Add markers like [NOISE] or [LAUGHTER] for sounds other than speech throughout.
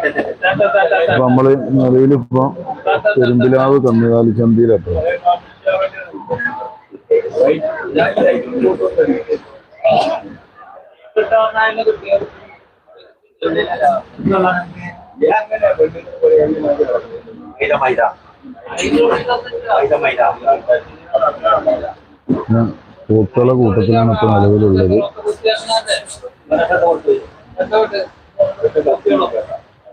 അപ്പൊ നമ്മൾ നിലവിലിപ്പോ പെരുമ്പിലാവ് കന്നുകാലി ചന്തയിലെട്ടോ ഞാൻ പൂക്കള കൂട്ടത്തിലാണ് ഇപ്പൊ നിലവിലുള്ളത്.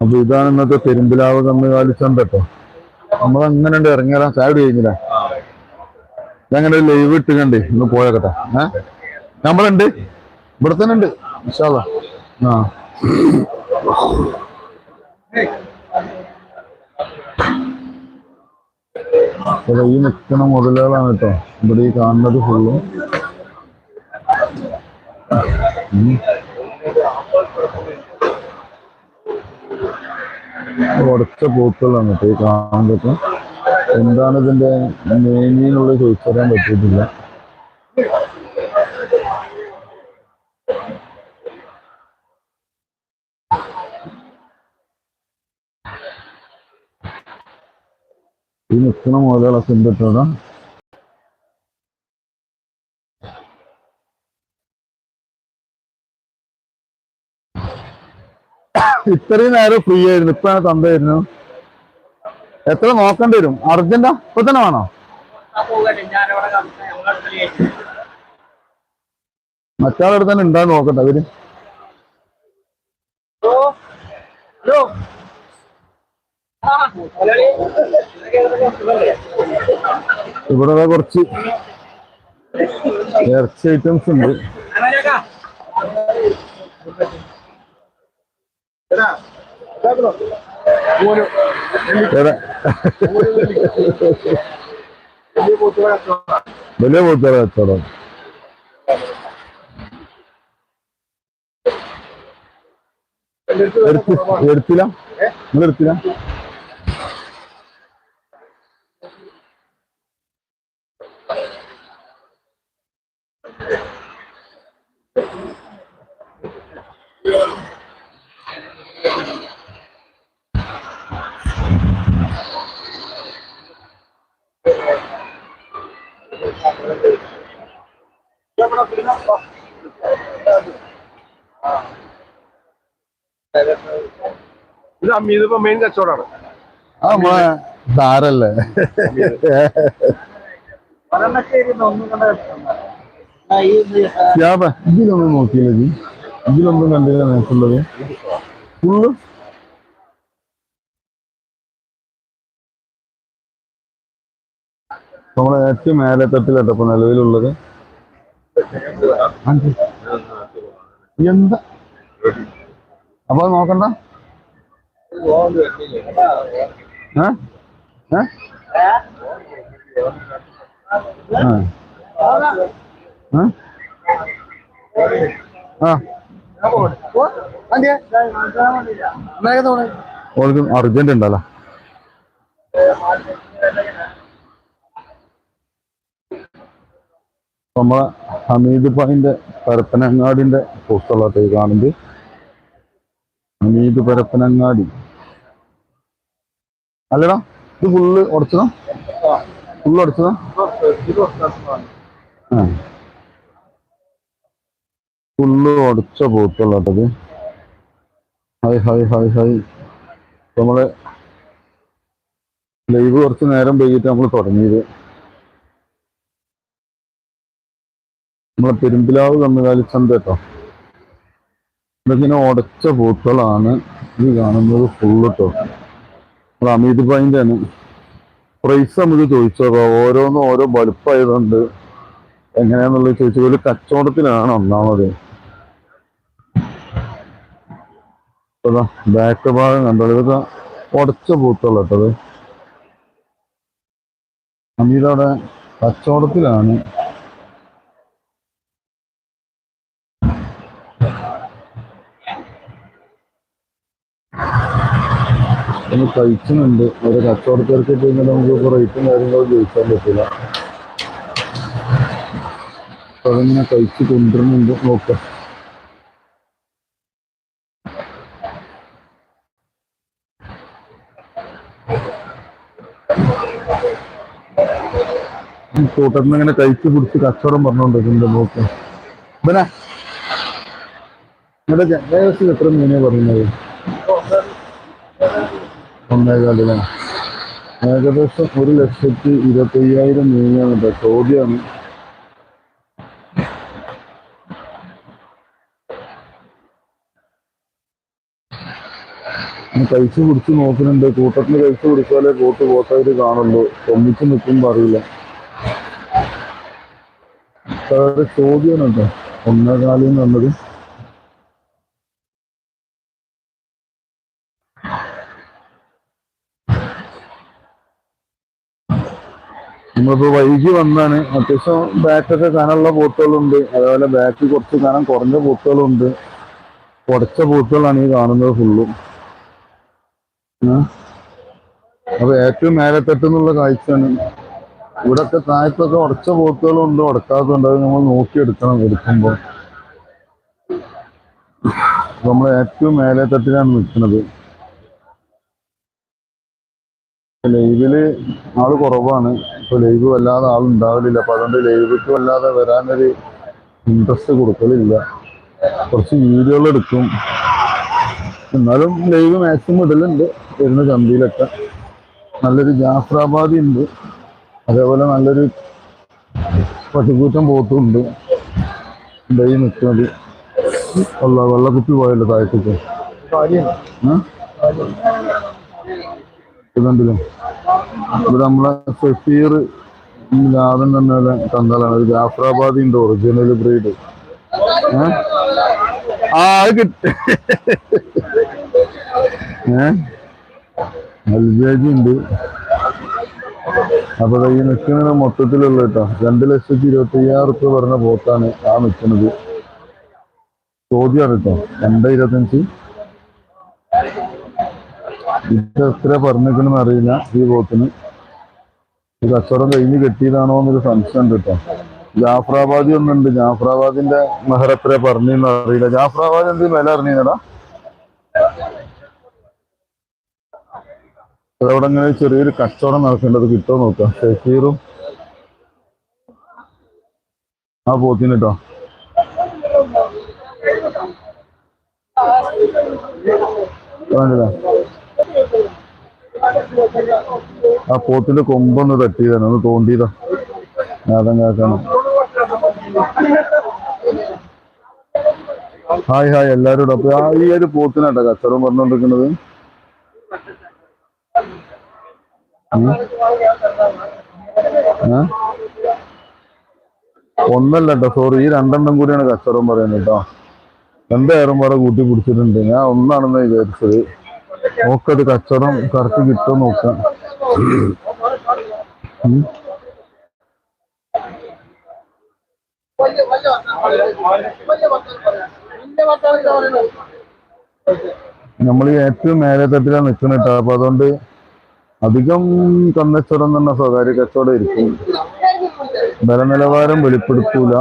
അപ്പൊ ഇതാണ് ഇന്നത്തെ പെരുമ്പിലാവ് കന്നുകാലി ചന്ത കേട്ടോ നമ്മൾ അങ്ങനെ ഉണ്ട് ഇറങ്ങിയാലാ ചായ കഴിഞ്ഞില്ല. ഞങ്ങനെ ലൈവ് ഇട്ട് കണ്ടേ ഇന്ന് പോയക്കട്ടെ. ഏ? നമ്മളുണ്ട്. ഇവിടെ തന്നെ ഉണ്ട് വിശാല ആ. അപ്പൊ ഈ നിൽക്കുന്ന മുതലുകളാണ് കേട്ടോ. ഇവിടെ ഈ കാണുന്നത് ഫുള്ളും ഉടച്ച പൂക്കളാണ് കേട്ടോ ഈ കാണുന്നതൊക്കെ എന്താണ് ഇതിന്റെ മേനിന്നുള്ള ചോദിച്ചറിയാൻ പറ്റിയിട്ടില്ല. ഈ നിൽക്കുന്ന മുതലുകളൊക്കെ ഉണ്ട് കേട്ടോ. ഇത്രയും നേരം ഫ്രീ ആയിരുന്നു. ഇപ്പൊ തന്നായിരുന്നു എത്ര നോക്കേണ്ടി വരും? അർജന്റ? ഇപ്പൊ തന്നെ വേണോ? മറ്റാളെടുത്ത് തന്നെ ഉണ്ടാകും നോക്കട്ടെ അവർ. ഇവിടെ കുറച്ച് ഇറച്ചി ഐറ്റംസ് ഉണ്ട്? വലിയ പോത്തുകളെ കച്ചവടം. എടുത്ത് എടുത്തില്ല? നിങ്ങൾ എടുത്തില്ല ഇത് അമ്മീത് ഇപ്പൊ മെയിൻ കച്ചവടമാണ്. ആ നമ്മളെ താരല്ലേ ഇതിലൊന്നും നോക്കിയില്ല ജി. ഇതിലൊന്നും കണ്ടില്ല നിനക്കുള്ളത് ഫുള്ള്? നമ്മളെ ഏറ്റവും മേലെ തട്ടിലട്ടോ ഇപ്പൊ നിലവിലുള്ളത്. എന്താ? അപ്പൊ നോക്കണ്ട? ഓൾക്ക് അർജന്റ് ഉണ്ടല്ലോ. നമ്മളെ ഹമീദ് പായിന്റെ പരപ്പനങ്ങാടിന്റെ പോസ്റ്റളാട്ട് കാണുന്നത്. ഹമീദ് പരപ്പനങ്ങാടി. അല്ലടാ. ഇത് ഫുള്ള് ഉടച്ചതാ? ഫുള്ള് ഉടച്ചതാ? ഫുള്ള് ഉടച്ച പോത്തുള്ളട്ടത് ഹായ് ഹായ് ഹായ് ഹായ് നമ്മൾ ലൈവ് കുറച്ച് നേരം വൈകിട്ട് നമ്മൾ തുടങ്ങിയത്. നമ്മളെ പെരുമ്പിലാവ് കന്നുകാലി ചന്ത കേട്ടോ ഇതിങ്ങനെ ഉടച്ച പൂക്കളാണ്. ഇത് കാണുന്നത് ഫുള്ള് കേട്ടോ അത് അമീത് പൈന്റെ ആണ് പ്രൈസ് നമുക്ക് ചോദിച്ചോ ഓരോന്നും ഓരോ വലുപ്പമായതുകൊണ്ട് എങ്ങനെയാന്നുള്ളത് ചോദിച്ചത് ഒരു കച്ചവടത്തിലാണ് ഒന്നാമത്. ബാക്ക് ഭാഗം കണ്ടോ? ഇതൊക്കെ ഉടച്ച പൂത്തുള്ള കേട്ടത്. അമീതവിടെ കച്ചവടത്തിലാണ്. ഒന്ന് കഴിക്കുന്നുണ്ട്. ഒരു കച്ചവടക്കാർക്ക് കഴിഞ്ഞാൽ നമുക്ക് ഇപ്പോൾ റേറ്റും കാര്യങ്ങളും ചോദിക്കാൻ പറ്റില്ല. അപ്പൊ അതിങ്ങനെ കഴിച്ച് കൊണ്ടുവരുന്നുണ്ട്. നോക്കാം. കൂട്ടത്തിൽ ഇങ്ങനെ കഴിച്ചു പിടിച്ച് കച്ചവടം പറഞ്ഞുകൊണ്ടിരിക്കുന്നുണ്ട് നോക്കാം. പിന്നെ ഇവിടെ ജനേഴ്സിൽ എത്ര മീനെ പറയുന്നത്? ഒന്നേകാലിലെ ഏകദേശം ഒരു ലക്ഷത്തി ഇരുപത്തയ്യായിരം മീനാണ് കേട്ടോ ചോദ്യമാണ് കഴിച്ചു കുടിച്ച് നോക്കുന്നുണ്ട്. കൂട്ടത്തിന് കഴിച്ചു കുടിച്ചാലേ കൂട്ട് പോട്ടായിട്ട് കാണുള്ളൂ. ഒന്നിച്ച് നിൽക്കുമ്പോ അറിയില്ല. ചോദ്യമാണ് കേട്ടോ. ഒന്നേകാലിൽ എന്ന് നമ്മളിപ്പോ വൈകി വന്നാണ്. അത്യാവശ്യം ബാക്കൊക്കെ കാണാനുള്ള ബോട്ടുകളുണ്ട്. അതേപോലെ ബാക്ക് കുറച്ച് കാണാൻ കുറഞ്ഞ ബോട്ടുകളുണ്ട്. കുറച്ച ബോട്ടുകളാണ് ഈ കാണുന്നത് ഫുള്ളും അപ്പൊ ഏറ്റവും മേലെ തട്ടുന്നുള്ള കാഴ്ചയാണ്. ഇവിടൊക്കെ താഴത്തൊക്കെ ഉടച്ച ബോട്ടുകളുണ്ട്. ഉടക്കാത്തതുണ്ട് അത് നമ്മൾ നോക്കിയെടുക്കണം എടുക്കുമ്പോൾ. നമ്മൾ ഏറ്റവും മേലെ തട്ടിലാണ് നിൽക്കുന്നത്. ലൈവിൽ ആൾ കുറവാണ്. ഇപ്പൊ ലൈവ് വല്ലാതെ ആളുണ്ടാവലില്ല. അപ്പൊ അതുകൊണ്ട് ലൈവിക്ക് വല്ലാതെ വരാനൊരു ഇൻട്രസ്റ്റ് കൊടുക്കലില്ല. കുറച്ച് വീഡിയോകൾ എടുക്കും. എന്നാലും ലൈവ് മാക്സിമം ഇടലുണ്ട്. വരുന്ന ചന്തയിലൊക്കെ. നല്ലൊരു ജാഫ്രാബാദി ഉണ്ട്. അതേപോലെ നല്ലൊരു പട്ടിക്കൂറ്റം പോത്തും ഉണ്ട്. ഡൈ നിൽക്കുന്നത്. വെള്ള വെള്ളക്കുപ്പി പോയല്ലോ താഴത്തേക്ക്. ഇതുണ്ടല്ലോ? ഇവിടെ നമ്മളെ സഫീർ ലാദൻ തന്നെ കന്നാലാണ് ജാഫ്രാബാദി ഉണ്ട് ഒറിജിനൽ ബ്രീഡ് ആ അത് കിട്ടി. ഏ? അൽജാജി ഉണ്ട്. അപ്പൊ ഈ നിൽക്കുന്നത് മൊത്തത്തിലുള്ള കേട്ടോ. രണ്ട് ലക്ഷത്തി ഇരുപത്തി അയ്യായിരം റുപ്യ പറഞ്ഞ പോത്താണ് ആ നിൽക്കുന്നത് ചോദ്യമാണ് കേട്ടോ. രണ്ട് ഇരുപത്തഞ്ച് ഇത് എത്ര പറഞ്ഞിരിക്കണെന്ന് അറിയില്ല ഈ ബോത്തിന് ഈ കച്ചവടം കഴിഞ്ഞ് കെട്ടിയതാണോ എന്നൊരു സംശയം ഉണ്ട് കേട്ടോ ജാഫ്രാബാദി ഒന്നുണ്ട്. ജാഫ്രാബാദിന്റെ മെഹർ എത്ര പറഞ്ഞെന്ന് അറിയില്ല. ജാഫ്രാബാദ് എന്ത് വില അറിഞ്ഞടാ അവിടെ അങ്ങനെ ചെറിയൊരു കച്ചവടം നടക്കേണ്ടത് കിട്ടോ നോക്കാം. ഷെഫീറും ആ പോത്തിന് കേട്ടോ വേണ്ടതാ ആ പോത്തിന്റെ കൊമ്പൊന്ന് തട്ടിയതാണ് ഒന്ന് തോണ്ടിയതാ. നാദം കാക്കണം ഹായ് ഹായ് എല്ലാവരോടും അപ്പൊ ആ ഈ ഒരു പോത്തിനാട്ടോ കച്ചവടം പറഞ്ഞോണ്ടിരിക്കുന്നത്. ഉം. ഒന്നല്ല കേട്ടോ സോറി ഈ രണ്ടെണ്ണം കൂടിയാണ് കച്ചവടം പറയുന്നത് കേട്ടോ. രണ്ടേറും പാടെ കൂട്ടി പിടിച്ചിട്ടുണ്ട്. ഞാൻ ഒന്നാണെന്ന് വിചാരിച്ചത്. നോക്കത് കച്ചവടം കറക്റ്റ് കിട്ടുമോ നോക്കാം. നമ്മൾ ഏറ്റവും മേലെ തട്ടിലാണ് നിൽക്കുന്നത് കേട്ടോ അപ്പൊ അതുകൊണ്ട് അധികം കന്നച്ചവടം തന്നെ സ്വകാര്യ കച്ചവടം ഇരിക്കും ബല നിലവാരം വെളിപ്പെടുത്തൂല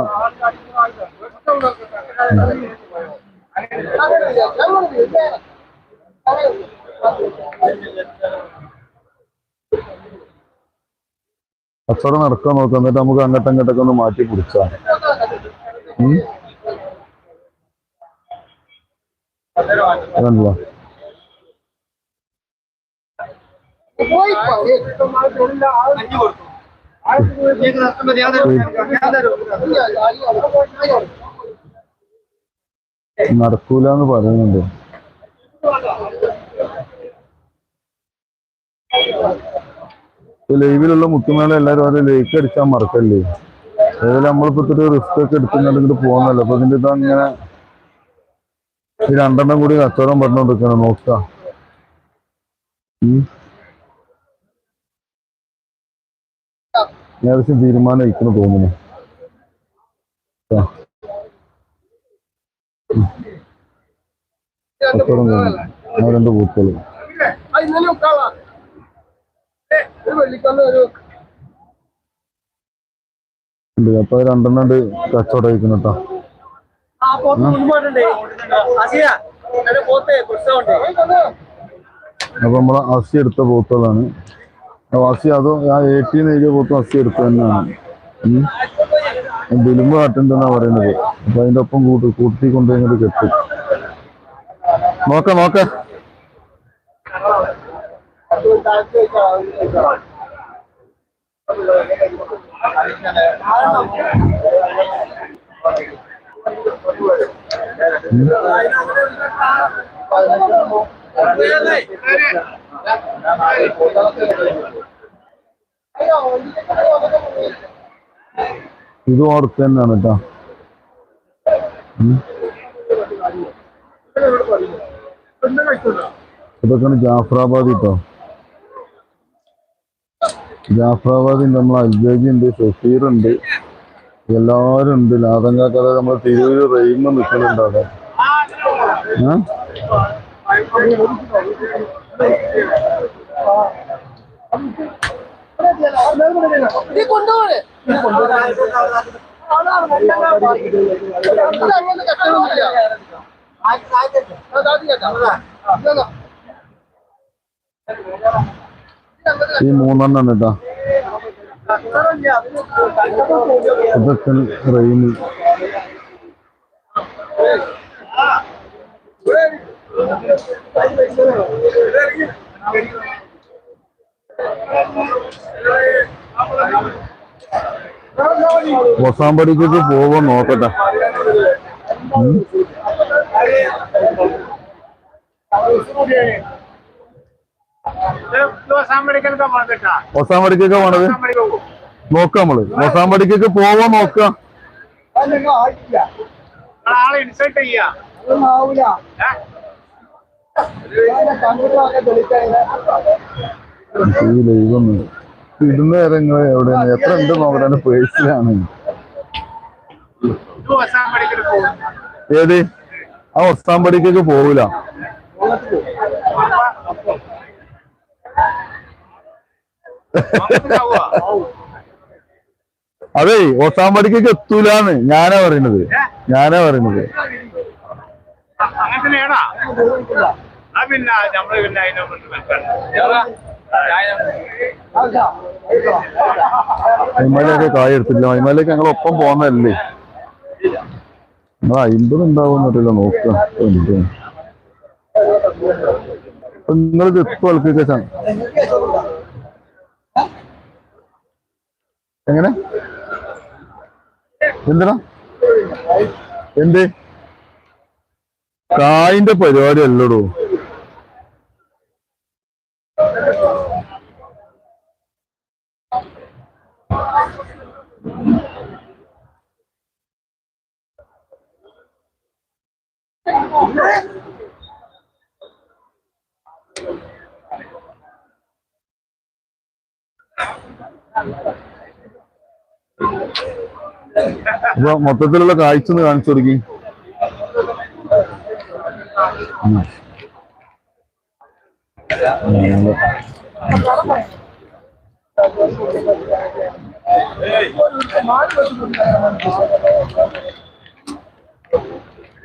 കച്ചവടം നടക്കാൻ നോക്കാം. എന്നിട്ട് നമുക്ക് അങ്ങോട്ടും ഇങ്ങോട്ടൊക്കെ ഒന്ന് മാറ്റി പിടിച്ചാൽ അതല്ല നടക്കൂല എന്ന് പറയുന്നുണ്ട്. ലൈവിലുള്ള മുത്തുമേള എല്ലാരും അവരെ ലൈക്ക് അടിച്ചാൽ മറക്കല്ലേ? ഏതായാലും നമ്മളിപ്പോ റിസ്ക് ഒക്കെ ഇങ്ങോട്ട് പോകുന്നല്ലോ? അപ്പൊ ഇതിന്റെ ഇതങ്ങനെ ഈ രണ്ടെണ്ണം കൂടി കച്ചവടം പറഞ്ഞോണ്ടിരിക്കണം നോക്കാം. ഏകദേശം തീരുമാനം അയക്കുന്നു തോന്നുന്നു. കച്ചവടം രണ്ട് പൂക്കൾ ഇന്നലെ വെക്കാവാ ഒരു വെള്ളിക്കല്ല് ഒരു ഉണ്ട് അപ്പൊ അത് രണ്ടെണ്ണം ഉണ്ട്. കച്ചവടം കേട്ടോ പുസ്തകമുണ്ട്. അപ്പൊ നമ്മളെ അസി എടുത്ത പോത്തുകളാണ്. അസി അതോ ആ എയ്റ്റീൻ എഴുതിയ പോത്തും അസി എടുത്ത തന്നെയാണ്. ഉം. ബിലുമ്പ് കാട്ടുണ്ടെന്നാ പറയുന്നത്. അപ്പൊ അതിന്റെ ഒപ്പം കൂട്ടി കൂട്ടി കൊണ്ടുപോയി കെട്ടും. നോക്ക നോക്ക. ഇത് ഓർത്ത് തന്നെയാണ് കേട്ടോ. ഇതൊക്കെയാണ് ജാഫറാബാദ് കേട്ടോ. ജാഫറാബാദിന്റെ നമ്മൾ അൽജാജി ഉണ്ട് ഷഫീർ ഉണ്ട് എല്ലാവരും ഉണ്ട്. ലാതങ്കാക്കഥ നമ്മൾ തിരൂര് റെയിമ നിൽക്കുന്നുണ്ട് അവിടെ. ആ ഈ മൂന്നെണ്ണം കേട്ടോ ഇതൊക്കെ പോവാൻ നോക്കട്ടെ. ഉം. മൊസാമ്പടിക്കൊക്കെ പോണത്? നോക്കാം നമ്മൾ. മൊസാമ്പടിക്കൊക്കെ പോവാ നോക്കാം. നേരങ്ങൾ എവിടെയാണ്? എത്ര ഉണ്ട് നോക്കട്ടെ പേഴ്സിലാണ്. ഏത്? ആ ഒസാമ്പടിക്കൊക്കെ പോവില്ല [LAUGHS] അതേ ഒസാമ്പടിക്കൊക്കെ എത്തൂലാന്ന് ഞാനാ പറയുന്നത്. ഞാനാ പറയുന്നത്. ആ പിന്നെ നമ്മൾ പിന്നെ കായ എടുത്തില്ല അയിമാലേക്ക് ഞങ്ങൾ ഒപ്പം പോന്നല്ലേ നിങ്ങൾ അയിമ്പത് ഉണ്ടാവുന്നറിയില്ല നോക്കുക നിങ്ങളിത് എപ്പോ ആൾക്കൊക്കെ എങ്ങനെ? എന്തിനാ? എന്ത്? കായിന്റെ പരിപാടി അല്ലടോ. അപ്പൊ മൊത്തത്തിലുള്ള കാഴ്ച ഒന്ന് കാണിച്ചു കൊടുക്കി.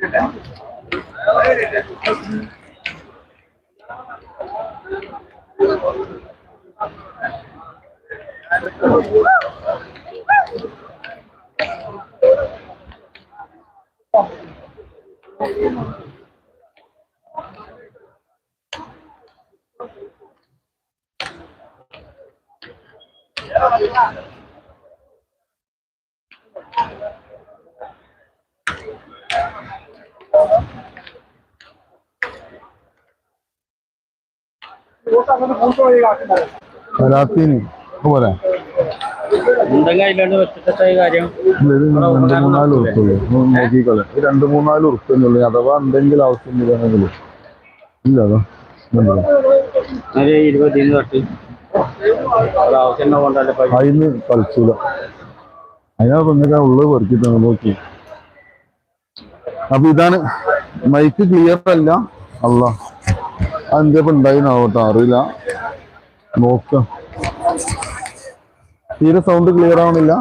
Thank കൂട്ടുവഴി കാട്ടുന്നത് കരാത്തിന് പോരാ എന്തെങ്കിലും അതിലോട്ട് വെച്ചിട്ട കാര്യം ഇല്ല, ഇത് രണ്ട് മൂന്നാൽ ഉറുപ്പുള്ളൂ നോക്കിക്കോളെ. രണ്ട് മൂന്നാൽ ഉറുപ്പുന്നുള്ളൂ അഥവാ എന്തെങ്കിലും ആവശ്യം ഇല്ല അതോ. അതിന് കളിച്ചില്ല അതിനാ പെണ്ണൊക്കെ ഉള്ളത് പെറുക്കിട്ടാണ് നോക്കി. അപ്പൊ ഇതാണ്. മൈക്ക് ക്ലിയർ അല്ല. അല്ല അതിന്റെ ഇപ്പൊ ഉണ്ടായിന്നാവട്ടെ അറിയില്ല. നോക്ക. തീരെ സൗണ്ട് ക്ലിയർ ആവണില്ല.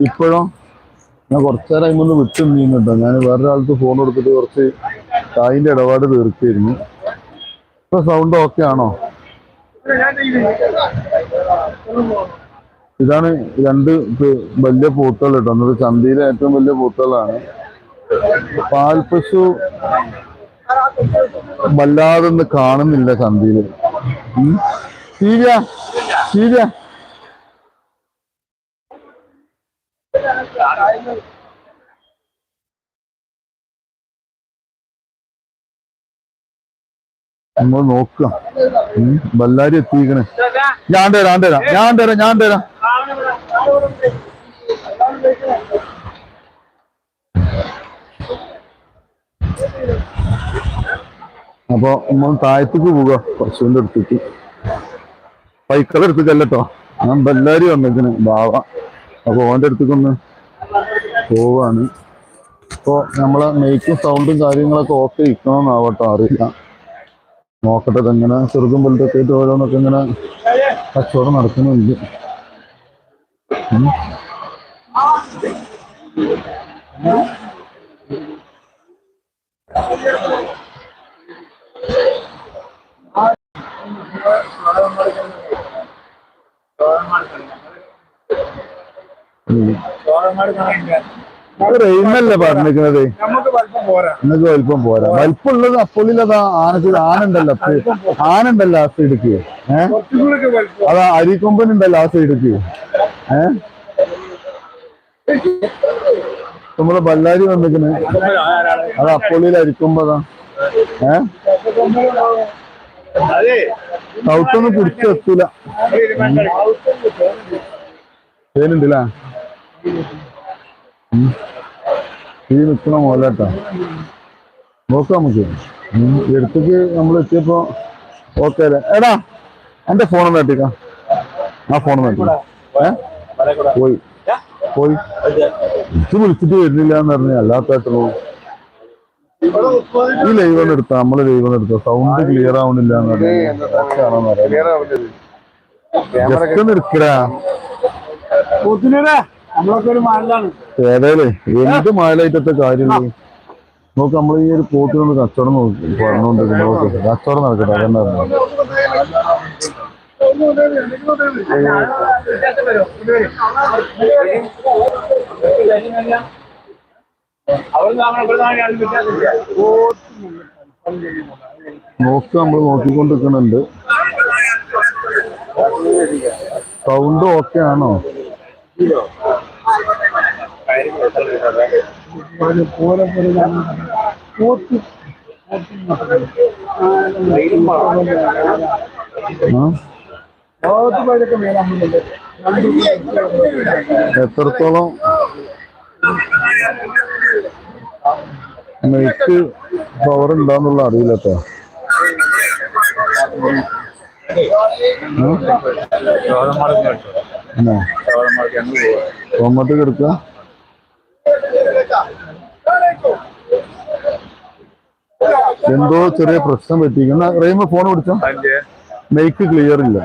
ഇപ്പോഴോ? ഞാൻ കുറച്ചു നേരം അതിമൊന്ന് വിട്ടു നീങ്ങട്ടോ ഞാൻ വേറൊരാൾക്ക് ഫോൺ കൊടുത്തിട്ട് കുറച്ച് കായിന്റെ ഇടപാട് തീർക്കായിരുന്നു ഇപ്പൊ സൗണ്ട് ഓക്കെ ആണോ? ഇതാണ് രണ്ട് വലിയ പൂത്തുകൾ കേട്ടോ. എന്നത് ചന്തയിലെ ഏറ്റവും വലിയ പൂത്തുകളാണ് പാൽപശു വല്ലാതെ കാണുന്നില്ല ചന്തയിൽ. ഉം. ശീല നമ്മൾ നോക്കുക. ബല്ലാരി എത്തിക്കണേ ഞാൻ തരാം ഞാൻ തരാം ഞാൻ തരാം ഞാൻ തരാം. അപ്പൊ നമ്മൾ താഴത്തേക്ക് പോവുക. പശുവിന്റെ അടുത്തേക്ക് പൈക്കളുടെ ചെല്ലട്ടോ ഞാൻ ബല്ലാരി വന്നേക്കണ് ബാവ. അപ്പൊ ഓന്റെ അടുത്തേക്കൊന്ന് പോവാണ്. ഇപ്പൊ നമ്മളെ മേക്കും സൗണ്ടും കാര്യങ്ങളൊക്കെ ഓക്കെ ഇരിക്കണമെന്നാവട്ടോ അറിയില്ല. നോക്കട്ടെ ഇതെങ്ങനെ ചെറുതും വലുതൊക്കെ ആയിട്ട് ഓരോന്നൊക്കെ ഇങ്ങനെ കച്ചവടം നടക്കുന്നുണ്ട്. Thank ഉം. പറഞ്ഞിരിക്കുന്നത്? നമുക്ക് വലിപ്പം പോരാ. വലിപ്പം പോരാ. വലിപ്പമുള്ളത് അപ്പോളില്ലതാ ആനക്ക് ആനുണ്ടല്ലോ ആ സൈഡിക്ക്. ഏഹ് അതാ അരിക്കൊമ്പനുണ്ടല്ലോ ആ സൈഡിക്ക്. ഏഹ് നമ്മൾ ബല്ലാരി വന്നിക്കണ് അത് അപ്പോളിയിൽ അരിക്കൊമ്പതാ ഏഹ് സൗത്തൊന്നും പിടിച്ചു എത്തൂല. തേനുണ്ടല്ലേ? ഈ നിൽക്കണ മോലാട്ടാ നോക്കാം നമുക്ക്. എടുത്തേക്ക് നമ്മൾ എത്തിയപ്പോ ഓക്കെ അല്ലേ? എടാ എന്റെ ഫോൺ ഒന്ന് തട്ടിക്കാം. ആ ഫോൺ തട്ടിക്കാം. ഏ? പോയി. പോയി. ഇത് വിളിച്ചിട്ട് വരുന്നില്ല എന്ന് പറഞ്ഞു അല്ലാത്തായിട്ടുള്ളൂ ഈ ലൈവ് ഒന്ന് എടുത്താ. നമ്മൾ ലൈവ് ഒന്ന് എടുത്തോ. സൗണ്ട് ക്ലിയർ ആവണില്ല എന്ന് പറഞ്ഞു. ജസ്റ്റ് ഒന്ന് എടുക്കടാ. ഏതായാലും എന്ത് മാലായിട്ടത്തെ കാര്യമുള്ളൂ നോക്ക് നമ്മൾ ഈ ഒരു പോത്തിനൊന്ന് കച്ചവടം നോക്കി പറഞ്ഞുകൊണ്ടിരിക്കുന്നു നോക്ക് കച്ചവടം നടക്കട്ടെ നോക്ക് നമ്മൾ നോക്കിക്കൊണ്ടിരിക്കുന്നുണ്ട്. സൗണ്ട് ഓക്കെ ആണോ? എത്രത്തോളം? നെയ്ക്ക് പവർ ഉണ്ടാന്നുള്ള അറിയില്ല കേട്ടോ ടൊമാറ്റോ കിടക്കുക എന്തോ ചെറിയ പ്രശ്നം പറ്റിയിരിക്കുന്ന. റെയിമ ഫോൺ പിടിച്ചോ? മൈക്ക് ക്ലിയർ ഇല്ല.